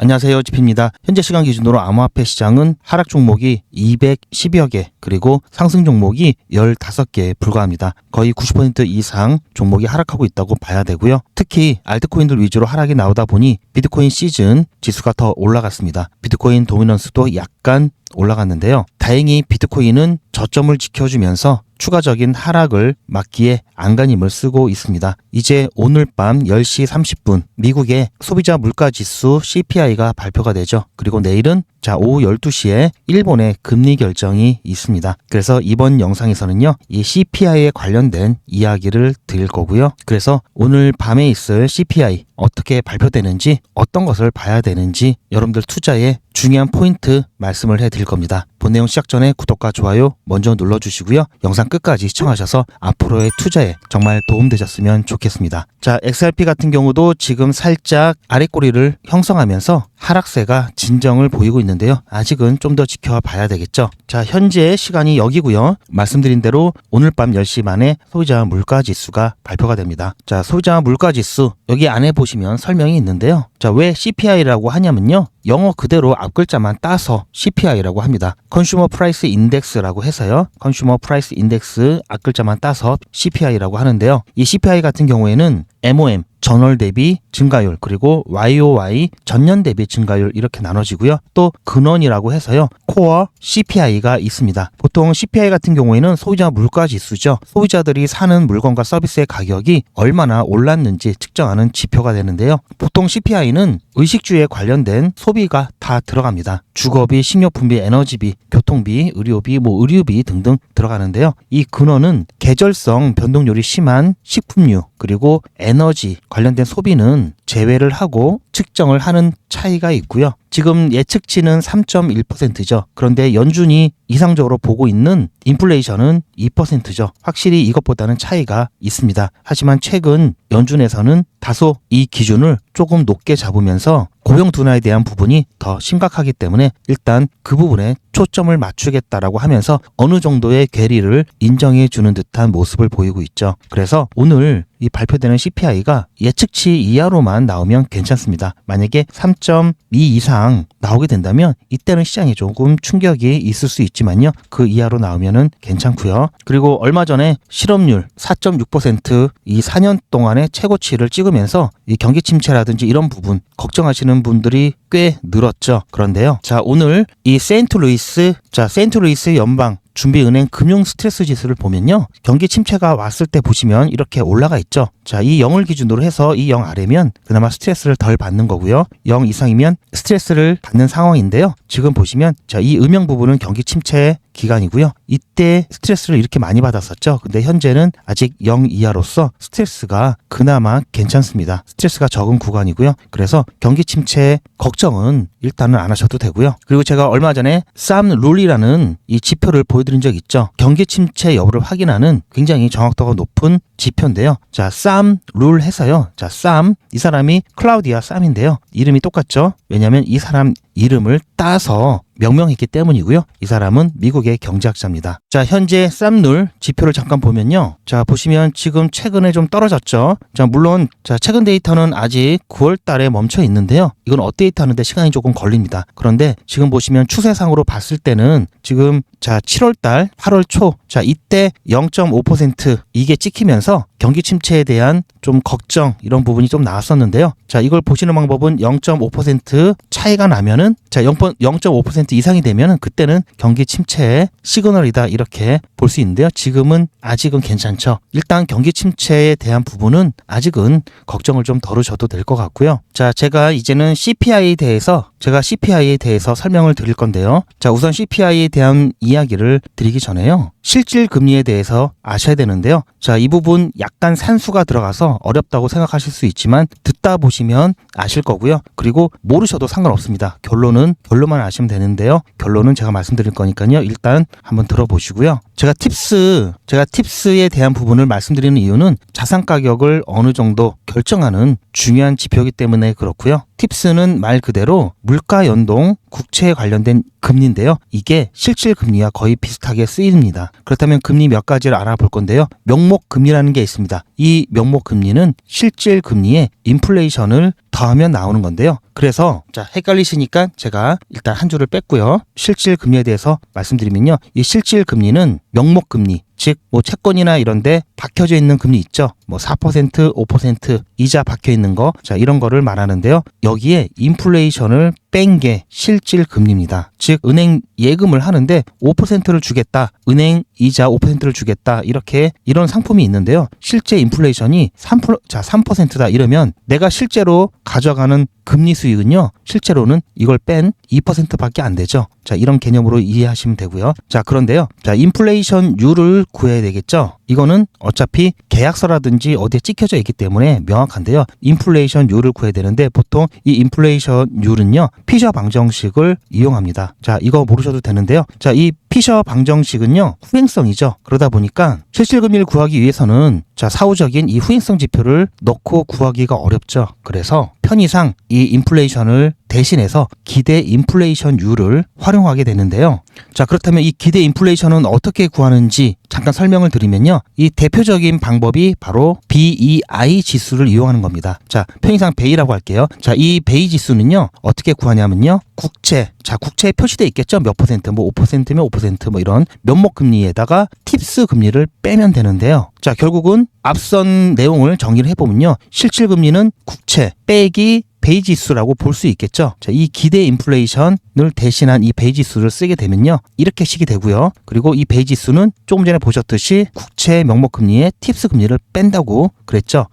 안녕하세요. 지피입니다. 현재 시간 기준으로 암호화폐 시장은 하락 종목이 210여 개, 그리고 상승 종목이 15개에 불과합니다. 거의 90% 이상 종목이 하락하고 있다고 봐야 되고요. 특히 알트코인들 위주로 하락이 나오다 보니 비트코인 시즌 지수가 더 올라갔습니다. 비트코인 도미넌스도 약 간 올라갔는데요. 다행히 비트코인은 저점을 지켜주면서 추가적인 하락을 막기에 안간힘을 쓰고 있습니다. 이제 오늘 밤 10시 30분 미국의 소비자 물가 지수 CPI가 발표가 되죠. 그리고 내일은 자 오후 12시에 일본의 금리 결정이 있습니다. 그래서 이번 영상에서는요. 이 CPI에 관련된 이야기를 드릴 거고요. 그래서 오늘 밤에 있을 CPI 어떻게 발표되는지 어떤 것을 봐야 되는지 여러분들 투자에 중요한 포인트 말씀을 해 드릴 겁니다. 본 내용 시작 전에 구독과 좋아요 먼저 눌러주시고요. 영상 끝까지 시청하셔서 앞으로의 투자에 정말 도움되셨으면 좋겠습니다. 자, XRP 같은 경우도 지금 살짝 아래 꼬리를 형성하면서 하락세가 진정을 보이고 있는데요. 아직은 좀 더 지켜봐야 되겠죠. 자, 현재 시간이 여기고요. 말씀드린 대로 오늘 밤 10시 만에 소비자 물가 지수가 발표가 됩니다. 자, 소비자 물가 지수 여기 안에 보시면 설명이 있는데요. 자, 왜 CPI라고 하냐면요. 영어 그대로 앞 글자만 따서 CPI라고 합니다. 컨슈머 프라이스 인덱스라고 해서요. 컨슈머 프라이스 인덱스 앞 글자만 따서 CPI라고 하는데요. 이 CPI 같은 경우에는 MOM 전월 대비 증가율 그리고 YOY 전년 대비 증가율 이렇게 나눠지고요. 또 근원이라고 해서요. 코어 CPI가 있습니다. 보통 CPI 같은 경우에는 소비자 물가 지수죠. 소비자들이 사는 물건과 서비스의 가격이 얼마나 올랐는지 측정하는 지표가 되는데요. 보통 CPI는 의식주에 관련된 소비가 다 들어갑니다. 주거비, 식료품비, 에너지비, 교통비, 의료비, 뭐 의류비 등등 들어가는데요. 이 근원은 계절성 변동률이 심한 식품류 그리고 에너지 관련된 소비는 제외를 하고 측정을 하는 차이가 있고요. 지금 예측치는 3.1%죠. 그런데 연준이 이상적으로 보고 있는 인플레이션은 2%죠. 확실히 이것보다는 차이가 있습니다. 하지만 최근 연준에서는 다소 이 기준을 조금 높게 잡으면서 고용 둔화에 대한 부분이 더 심각하기 때문에 일단 그 부분에 초점을 맞추겠다라고 하면서 어느 정도의 괴리를 인정해 주는 듯한 모습을 보이고 있죠. 그래서 오늘 이 발표되는 CPI가 예측치 이하로만 나오면 괜찮습니다. 만약에 3.2 이상 나오게 된다면 이때는 시장에 조금 충격이 있을 수 있지만요. 그 이하로 나오면은 괜찮고요. 그리고 얼마 전에 실업률 4.6%이 4년 동안의 최고치를 찍으면서 이 경기 침체라든지 이런 부분 걱정하시는 분들이 꽤 늘었죠. 그런데요. 자, 오늘 이 세인트루이스 자, 세인트루이스 연방 준비은행 금융 스트레스 지수를 보면요. 경기 침체가 왔을 때 보시면 이렇게 올라가 있죠. 자, 이 0을 기준으로 해서 이 0 아래면 그나마 스트레스를 덜 받는 거고요. 0 이상이면 스트레스를 받는 상황인데요. 지금 보시면 자, 이 음영 부분은 경기 침체 기간이고요. 이때 스트레스를 이렇게 많이 받았었죠. 근데 현재는 아직 0 이하로서 스트레스가 그나마 괜찮습니다. 스트레스가 적은 구간이고요. 그래서 경기 침체 걱정 은 일단은 안 하셔도 되고요. 그리고 제가 얼마 전에 쌈 룰이라는 이 지표를 보여드린 적 있죠. 경기 침체 여부를 확인하는 굉장히 정확도가 높은 지표인데요. 자, 쌈 룰 해서요. 자, 쌈 이 사람이 클라우디아 쌈인데요. 이름이 똑같죠. 왜냐하면 이 사람 이름을 따서 명명했기 때문이고요. 이 사람은 미국의 경제학자입니다. 자, 현재 쌈룰 지표를 잠깐 보면요. 자, 보시면 지금 최근에 좀 떨어졌죠. 자, 물론 자, 최근 데이터는 아직 9월 달에 멈춰 있는데요. 이건 업데이트 하는데 시간이 조금 걸립니다. 그런데 지금 보시면 추세상으로 봤을 때는 지금 자, 7월 달, 8월 초 자, 이때 0.5% 이게 찍히면서 경기 침체에 대한 좀 걱정 이런 부분이 좀 나왔었는데요. 자, 이걸 보시는 방법은 0.5% 차이가 나면은 자, 0.5% 이상이 되면은 그때는 경기 침체의 시그널이다 이렇게 볼 수 있는데요. 지금은 아직은 괜찮죠. 일단 경기 침체에 대한 부분은 아직은 걱정을 좀 덜으셔도 될 것 같고요. 자, 제가 이제는 CPI에 대해서 제가 CPI에 대해서 설명을 드릴 건데요. 자, 우선 CPI에 대한 이야기를 드리기 전에요. 실질 금리에 대해서 아셔야 되는데요. 자, 이 부분 약간 산수가 들어가서 어렵다고 생각하실 수 있지만 듣다 보시면 아실 거고요. 그리고 모르셔도 상관없습니다. 결론은 결론만 아시면 되는데요. 결론은 제가 말씀드릴 거니까요. 일단 한번 들어보시고요. 제가 팁스, 제가 팁스에 대한 부분을 말씀드리는 이유는 자산 가격을 어느 정도 결정하는 중요한 지표이기 때문에 그렇고요. 팁스는 말 그대로 물가 연동 국채에 관련된 금리인데요. 이게 실질 금리와 거의 비슷하게 쓰입니다. 그렇다면 금리 몇 가지를 알아볼 건데요. 명목 금리라는 게 있습니다. 이 명목 금리는 실질 금리에 인플레이션을 더하면 나오는 건데요. 그래서 자 헷갈리시니까 제가 일단 한 줄을 뺐고요. 실질 금리에 대해서 말씀드리면요. 이 실질 금리는 명목 금리 즉 뭐 채권이나 이런데 박혀져 있는 금리 있죠. 뭐 4%, 5% 이자 박혀 있는 거. 자, 이런 거를 말하는데요. 여기에 인플레이션을 뺀 게 실질 금리입니다. 즉 은행 예금을 하는데 5%를 주겠다. 은행 이자 5%를 주겠다. 이렇게 이런 상품이 있는데요. 실제 인플레이션이 3% 자, 3%다 이러면 내가 실제로 가져가는 금리 수익은요. 실제로는 이걸 뺀 2%밖에 안 되죠. 자, 이런 개념으로 이해하시면 되고요. 자, 그런데요. 자, 인플레이션율을 구해야 되겠죠. 이거는 어차피 계약서라든지 어디에 찍혀져 있기 때문에 명확한데요. 인플레이션율을 구해야 되는데 보통 이 인플레이션율은요. 피셔 방정식을 이용합니다. 자, 이거 모르셔도 되는데요. 자, 이 피셔 방정식은요. 후행 성이죠. 그러다 보니까 실질금리를 구하기 위해서는 자, 사후적인 이 후행성 지표를 넣고 구하기가 어렵죠. 그래서 편의상 이 인플레이션을 대신해서 기대 인플레이션율을 활용하게 되는데요. 자, 그렇다면 이 기대 인플레이션은 어떻게 구하는지 잠깐 설명을 드리면요. 이 대표적인 방법이 바로 BEI 지수를 이용하는 겁니다. 자, 편의상 베이라고 할게요. 자, 이 베이 지수는요. 어떻게 구하냐면요. 국채. 자, 국채에 표시돼 있겠죠? 몇 퍼센트, 뭐 5%면 5%뭐 이런 면목 금리에다가 팁스 금리를 빼면 되는데요. 자, 결국은 앞선 내용을 정리를 해보면요. 실질 금리는 국채 빼기 베이지수라고 볼 수 있겠죠. 자, 이 기대 인플레이션을 대신한 이 베이지수를 쓰게 되면요. 이렇게 식이 되고요. 그리고 이 베이지수는 조금 전에 보셨듯이 국채 명목 금리에 팁스 금리를 뺀다고 그랬죠.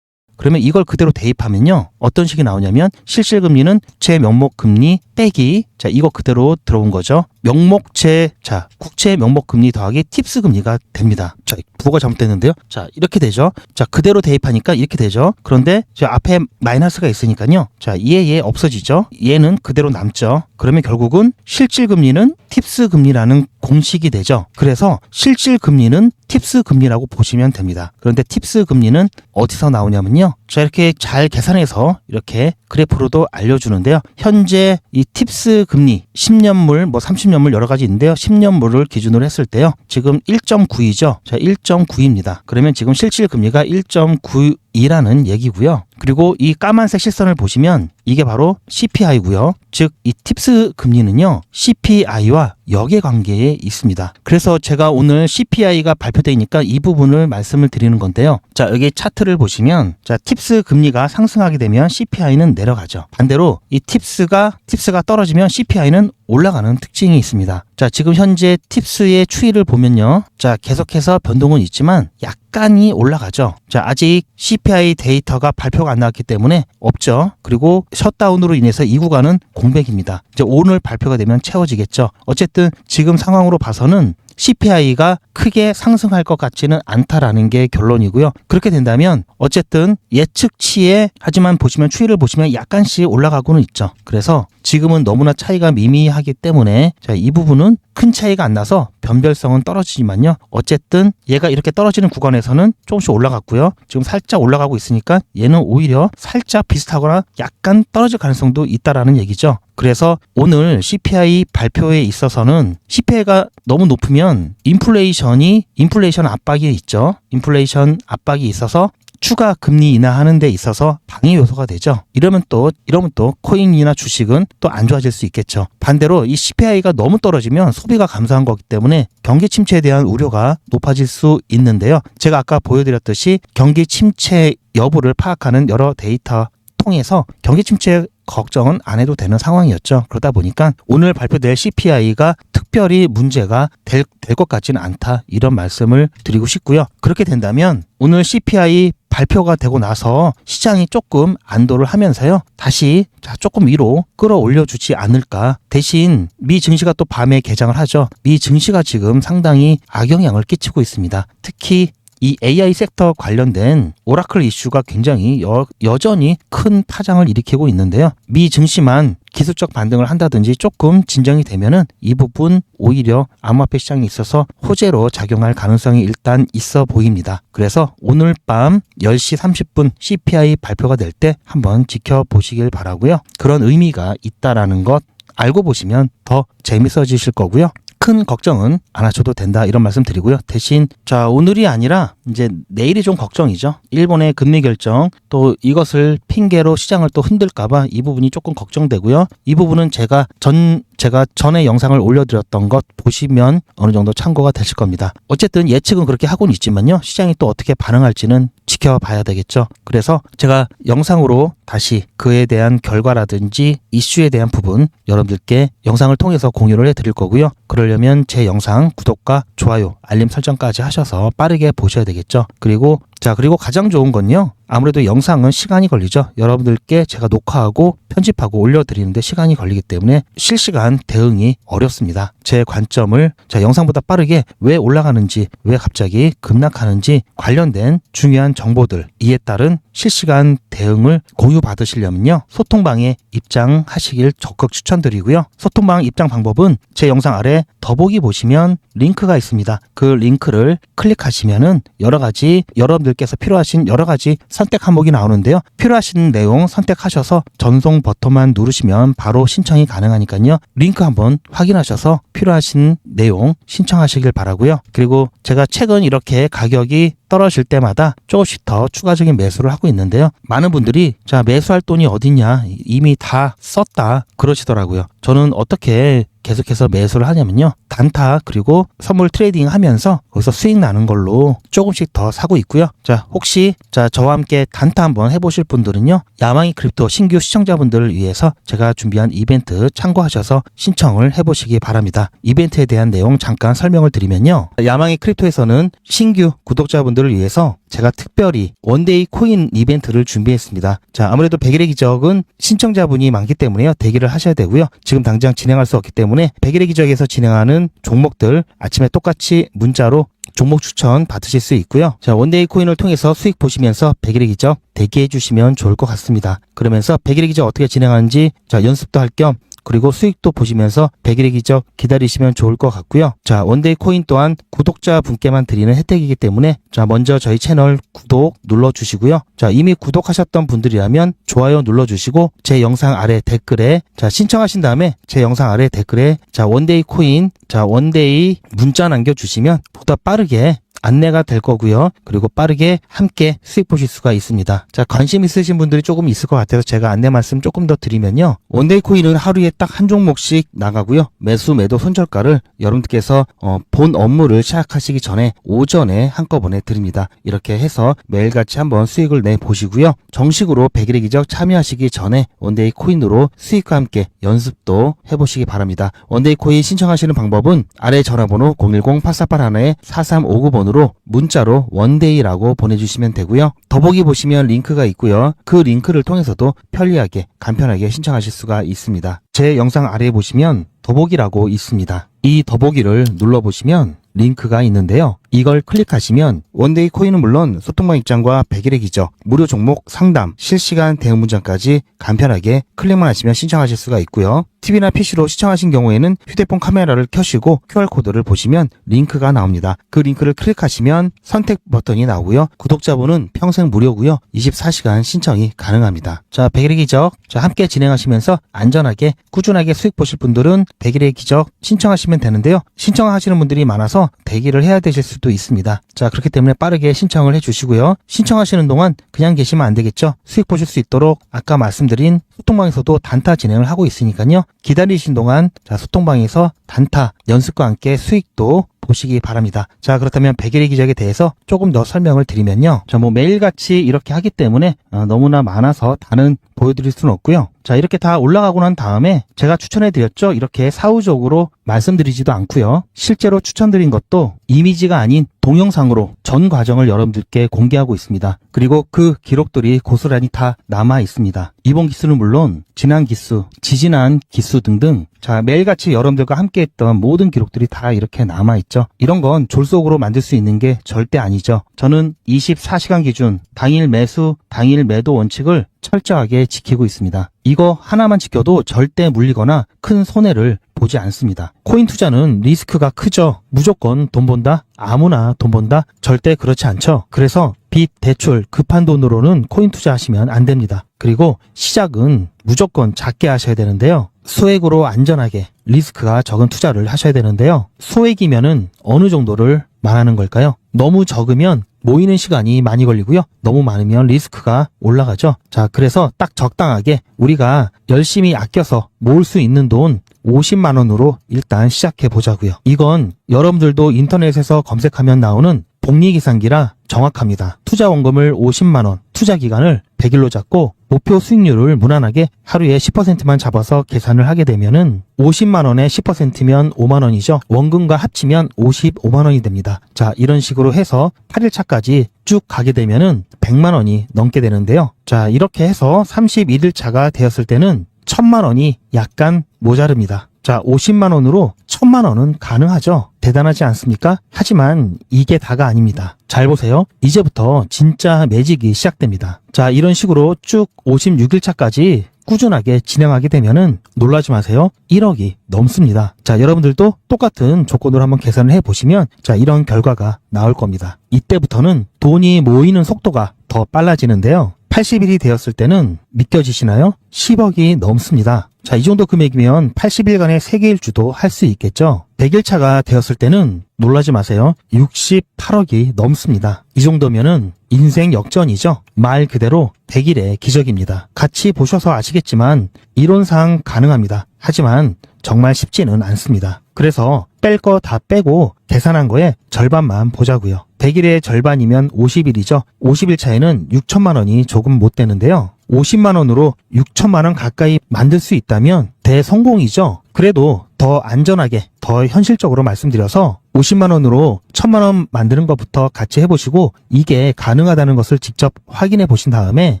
그러면 이걸 그대로 대입하면요. 어떤 식이 나오냐면 실질금리는 국채 명목 금리 빼기 자 이거 그대로 들어온 거죠. 명목채 자 국채 명목 금리 더하기 팁스 금리가 됩니다. 자 부호가 잘못됐는데요. 자 이렇게 되죠. 자 그대로 대입하니까 이렇게 되죠. 그런데 저 앞에 마이너스가 있으니까요. 자얘얘 얘 없어지죠. 얘는 그대로 남죠. 그러면 결국은 실질 금리는 팁스 금리라는 공식이 되죠. 그래서 실질 금리는 팁스 금리라고 보시면 됩니다. 그런데 팁스 금리는 어디서 나오냐면요. 자 이렇게 잘 계산해서 이렇게 그래프로도 알려주는데요. 현재 이 팁스 금리 10년물 뭐 30년물 여러 가지 있는데요. 10년물을 기준으로 했을 때요. 지금 1.9이죠. 자 1.9입니다. 그러면 지금 실질 금리가 1.9 이라는 얘기고요. 그리고 이 까만색 실선을 보시면 이게 바로 CPI고요. 즉 이 팁스 금리는요. CPI와 역의 관계에 있습니다. 그래서 제가 오늘 CPI가 발표되니까 이 부분을 말씀을 드리는 건데요. 자, 여기 차트를 보시면 자, 팁스 금리가 상승하게 되면 CPI는 내려가죠. 반대로 이 팁스가 팁스가 떨어지면 CPI는 올라가는 특징이 있습니다. 자, 지금 현재 팁스의 추이를 보면요. 자, 계속해서 변동은 있지만 약간이 올라가죠. 자, 아직 CPI 데이터가 발표가 안 나왔기 때문에 없죠. 그리고 셧다운으로 인해서 이 구간은 공백입니다. 이제 오늘 발표가 되면 채워지겠죠. 어쨌든 지금 상황으로 봐서는 CPI가 크게 상승할 것 같지는 않다라는 게 결론이고요. 그렇게 된다면 어쨌든 예측치에 하지만 보시면 추이를 보시면 약간씩 올라가고는 있죠. 그래서 지금은 너무나 차이가 미미하기 때문에 자, 이 부분은 큰 차이가 안 나서 변별성은 떨어지지만요. 어쨌든 얘가 이렇게 떨어지는 구간에서는 조금씩 올라갔고요. 지금 살짝 올라가고 있으니까 얘는 오히려 살짝 비슷하거나 약간 떨어질 가능성도 있다라는 얘기죠. 그래서 오늘 CPI 발표에 있어서는 CPI가 너무 높으면 인플레이션이 인플레이션 압박이 있죠. 인플레이션 압박이 있어서 추가 금리 인하하는 데 있어서 방해 요소가 되죠. 이러면 또 이러면 또 코인이나 주식은 또 안 좋아질 수 있겠죠. 반대로 이 CPI가 너무 떨어지면 소비가 감소한 거기 때문에 경기 침체에 대한 우려가 높아질 수 있는데요. 제가 아까 보여드렸듯이 경기 침체 여부를 파악하는 여러 데이터 통해서 경기 침체 걱정은 안 해도 되는 상황이었죠. 그러다 보니까 오늘 발표될 CPI가 특별히 문제가 될 것 같지는 않다. 이런 말씀을 드리고 싶고요. 그렇게 된다면 오늘 CPI 발표가 되고 나서 시장이 조금 안도를 하면서요. 다시 자, 조금 위로 끌어올려 주지 않을까. 대신 미 증시가 또 밤에 개장을 하죠. 미 증시가 지금 상당히 악영향을 끼치고 있습니다. 특히 이 AI 섹터 관련된 오라클 이슈가 굉장히 여, 여전히 큰 파장을 일으키고 있는데요. 미 증시만 기술적 반등을 한다든지 조금 진정이 되면은 이 부분 오히려 암호화폐 시장에 있어서 호재로 작용할 가능성이 일단 있어 보입니다. 그래서 오늘 밤 10시 30분 CPI 발표가 될 때 한번 지켜보시길 바라고요. 그런 의미가 있다라는 것 알고 보시면 더 재밌어지실 거고요. 큰 걱정은 안 하셔도 된다 이런 말씀 드리고요. 대신 자 오늘이 아니라 이제 내일이 좀 걱정이죠. 일본의 금리 결정 또 이것을 핑계로 시장을 또 흔들까봐 이 부분이 조금 걱정되고요. 이 부분은 제가 전 제가 전에 영상을 올려드렸던 것 보시면 어느 정도 참고가 되실 겁니다. 어쨌든 예측은 그렇게 하고는 있지만요. 시장이 또 어떻게 반응할지는 지켜봐야 되겠죠. 그래서 제가 영상으로 다시 그에 대한 결과라든지 이슈에 대한 부분 여러분들께 영상을 통해서 공유를 해드릴 거고요. 그러려면 제 영상 구독과 좋아요, 알림 설정까지 하셔서 빠르게 보셔야 되겠죠. 그리고 자 그리고 가장 좋은 건요. 아무래도 영상은 시간이 걸리죠. 여러분들께 제가 녹화하고 편집하고 올려드리는데 시간이 걸리기 때문에 실시간 대응이 어렵습니다. 제 관점을 자 영상보다 빠르게 왜 올라가는지 왜 갑자기 급락하는지 관련된 중요한 정보들 이에 따른 실시간 대응을 공유 받으시려면요 소통방에 입장하시길 적극 추천드리고요 소통방 입장 방법은 제 영상 아래 더보기 보시면 링크가 있습니다 그 링크를 클릭하시면은 여러 가지 여러분 들께서 필요하신 여러 가지 선택 항목이 나오는데요. 필요하신 내용 선택하셔서 전송 버튼만 누르시면 바로 신청이 가능하니까요. 링크 한번 확인하셔서 필요하신 내용 신청하시길 바라고요. 그리고 제가 최근 이렇게 가격이 떨어질 때마다 조금씩 더 추가적인 매수를 하고 있는데요. 많은 분들이 자 매수할 돈이 어딨냐 이미 다 썼다 그러시더라고요. 저는 어떻게 계속해서 매수를 하냐면요. 단타 그리고 선물 트레이딩 하면서 거기서 수익 나는 걸로 조금씩 더 사고 있고요. 자 혹시 자 저와 함께 단타 한번 해 보실 분들은요. 야망이 크립토 신규 시청자분들을 위해서 제가 준비한 이벤트 참고하셔서 신청을 해 보시기 바랍니다. 이벤트에 대한 내용 잠깐 설명을 드리면요. 야망이 크립토에서는 신규 구독자분들 을 위해서 제가 특별히 원데이 코인 이벤트를 준비했습니다. 자, 아무래도 100일의 기적은 신청자분이 많기 때문에요. 대기를 하셔야 되고요. 지금 당장 진행할 수 없기 때문에 100일의 기적에서 진행하는 종목들 아침에 똑같이 문자로 종목 추천 받으실 수 있고요. 자, 원데이 코인을 통해서 수익 보시면서 100일의 기적 대기해 주시면 좋을 것 같습니다. 그러면서 100일의 기적 어떻게 진행하는지 자, 연습도 할 겸 그리고 수익도 보시면서 100일의 기적 기다리시면 좋을 것 같고요. 자, 원데이 코인 또한 구독자 분께만 드리는 혜택이기 때문에 자, 먼저 저희 채널 구독 눌러 주시고요. 자, 이미 구독하셨던 분들이라면 좋아요 눌러 주시고 제 영상 아래 댓글에 자, 신청하신 다음에 제 영상 아래 댓글에 자, 원데이 코인 자, 원데이 문자 남겨 주시면 보다 빠르게 안내가 될 거고요. 그리고 빠르게 함께 수익 보실 수가 있습니다. 자, 관심 있으신 분들이 조금 있을 것 같아서 제가 안내 말씀 조금 더 드리면요. 원데이 코인은 하루에 딱 한 종목씩 나가고요. 매수 매도 손절가를 여러분들께서 어, 본 업무를 시작하시기 전에 오전에 한꺼번에 드립니다. 이렇게 해서 매일같이 한번 수익을 내 보시고요. 정식으로 100일의 기적 참여하시기 전에 원데이 코인으로 수익과 함께 연습도 해보시기 바랍니다. 원데이 코인 신청하시는 방법은 아래 전화번호 010-848-4359번으로 문자로 원데이라고 보내주시면 되고요. 더보기 보시면 링크가 있고요. 그 링크를 통해서도 편리하게 간편하게 신청하실 수가 있습니다. 제 영상 아래에 보시면 더보기라고 있습니다. 이 더보기를 눌러보시면 링크가 있는데요. 이걸 클릭하시면 원데이 코인은 물론 소통방 입장과 100일의 기적, 무료 종목 상담, 실시간 대응 문장까지 간편하게 클릭만 하시면 신청하실 수가 있고요. TV나 PC로 시청하신 경우에는 휴대폰 카메라를 켜시고 QR코드를 보시면 링크가 나옵니다. 그 링크를 클릭하시면 선택 버튼이 나오고요. 구독자분은 평생 무료고요. 24시간 신청이 가능합니다. 자, 100일의 기적. 자, 함께 진행하시면서 안전하게 꾸준하게 수익 보실 분들은 100일의 기적 신청하시면 되는데요. 신청하시는 분들이 많아서 대기를 해야 되실 수도 있습니다. 자, 그렇기 때문에 빠르게 신청을 해 주시고요. 신청하시는 동안 그냥 계시면 안 되겠죠. 수익 보실 수 있도록 아까 말씀드린 소통방에서도 단타 진행을 하고 있으니까요. 기다리신 동안 자, 소통방에서 단타 연습과 함께 수익도 보시기 바랍니다. 자, 그렇다면 100일의 기적에 대해서 조금 더 설명을 드리면요. 자, 뭐 매일같이 이렇게 하기 때문에 어, 너무나 많아서 다는 보여드릴 수는 없고요. 자, 이렇게 다 올라가고 난 다음에 제가 추천해 드렸죠. 이렇게 사후적으로 말씀드리지도 않고요. 실제로 추천드린 것도 이미지가 아닌 동영상으로 전 과정을 여러분들께 공개하고 있습니다. 그리고 그 기록들이 고스란히 다 남아 있습니다. 이번 기수는 물론 지난 기수, 지지난 기수 등등 자, 매일같이 여러분들과 함께 했던 모든 기록들이 다 이렇게 남아 있죠. 이런 건 졸속으로 만들 수 있는 게 절대 아니죠. 저는 24시간 기준 당일 매수, 당일 매도 원칙을 철저하게 지키고 있습니다. 이거 하나만 지켜도 절대 물리거나 큰 손해를 보지 않습니다. 코인 투자는 리스크가 크죠. 무조건 돈 번다? 아무나 돈 번다? 절대 그렇지 않죠. 그래서 빚, 대출, 급한 돈으로는 코인 투자하시면 안 됩니다. 그리고 시작은 무조건 작게 하셔야 되는데요. 소액으로 안전하게 리스크가 적은 투자를 하셔야 되는데요. 소액이면은 어느 정도를 말하는 걸까요? 너무 적으면 모이는 시간이 많이 걸리고요. 너무 많으면 리스크가 올라가죠. 자, 그래서 딱 적당하게 우리가 열심히 아껴서 모을 수 있는 돈 50만 원으로 일단 시작해 보자고요. 이건 여러분들도 인터넷에서 검색하면 나오는 복리계산기라 정확합니다. 투자 원금을 50만 원, 투자 기간을 100일로 잡고 목표 수익률을 무난하게 하루에 10%만 잡아서 계산을 하게 되면은 50만 원에 10%면 5만 원이죠. 원금과 합치면 55만 원이 됩니다. 자, 이런 식으로 해서 8일 차까지 쭉 가게 되면은 100만 원이 넘게 되는데요. 자, 이렇게 해서 31일 차가 되었을 때는 1000만 원이 약간 모자릅니다. 자, 50만 원으로 1000만 원은 가능하죠. 대단하지 않습니까? 하지만 이게 다가 아닙니다. 잘 보세요. 이제부터 진짜 매직이 시작됩니다. 자, 이런 식으로 쭉 56일 차까지 꾸준하게 진행하게 되면은 놀라지 마세요. 1억이 넘습니다. 자, 여러분들도 똑같은 조건으로 한번 계산을 해 보시면 자, 이런 결과가 나올 겁니다. 이때부터는 돈이 모이는 속도가 더 빨라지는데요. 80일이 되었을 때는 믿겨지시나요? 10억이 넘습니다. 자, 이 정도 금액이면 80일간의 세계 일주도 할 수 있겠죠? 100일 차가 되었을 때는 놀라지 마세요. 68억이 넘습니다. 이 정도면은 인생 역전이죠. 말 그대로 100일의 기적입니다. 같이 보셔서 아시겠지만 이론상 가능합니다. 하지만 정말 쉽지는 않습니다. 그래서 뺄 거 다 빼고 계산한 거에 절반만 보자고요. 100일의 절반이면 50일이죠. 50일 차에는 6천만 원이 조금 못 되는데요. 50만 원으로 6천만 원 가까이 만들 수 있다면 대성공이죠. 그래도 더 안전하게, 더 현실적으로 말씀드려서 50만 원으로 1000만 원 만드는 것부터 같이 해보시고 이게 가능하다는 것을 직접 확인해 보신 다음에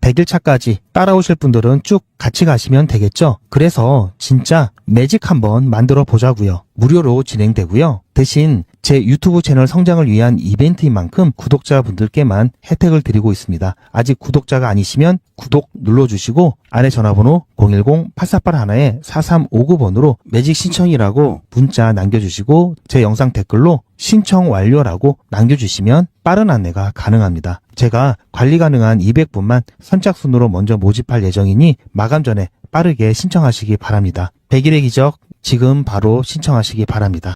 100일 차까지 따라오실 분들은 쭉 같이 가시면 되겠죠. 그래서 진짜 매직 한번 만들어 보자고요. 무료로 진행되고요. 대신 제 유튜브 채널 성장을 위한 이벤트인 만큼 구독자분들께만 혜택을 드리고 있습니다. 아직 구독자가 아니시면 구독 눌러주시고 아래 전화번호 010-8481-4359번으로 매직 신청이라고 문자 남겨주시고 제 영상 댓글로 신청 완료라고 남겨주시면 빠른 안내가 가능합니다. 제가 관리 가능한 200분만 선착순으로 먼저 모집할 예정이니 마감 전에 빠르게 신청하시기 바랍니다. 100일의 기적 지금 바로 신청하시기 바랍니다.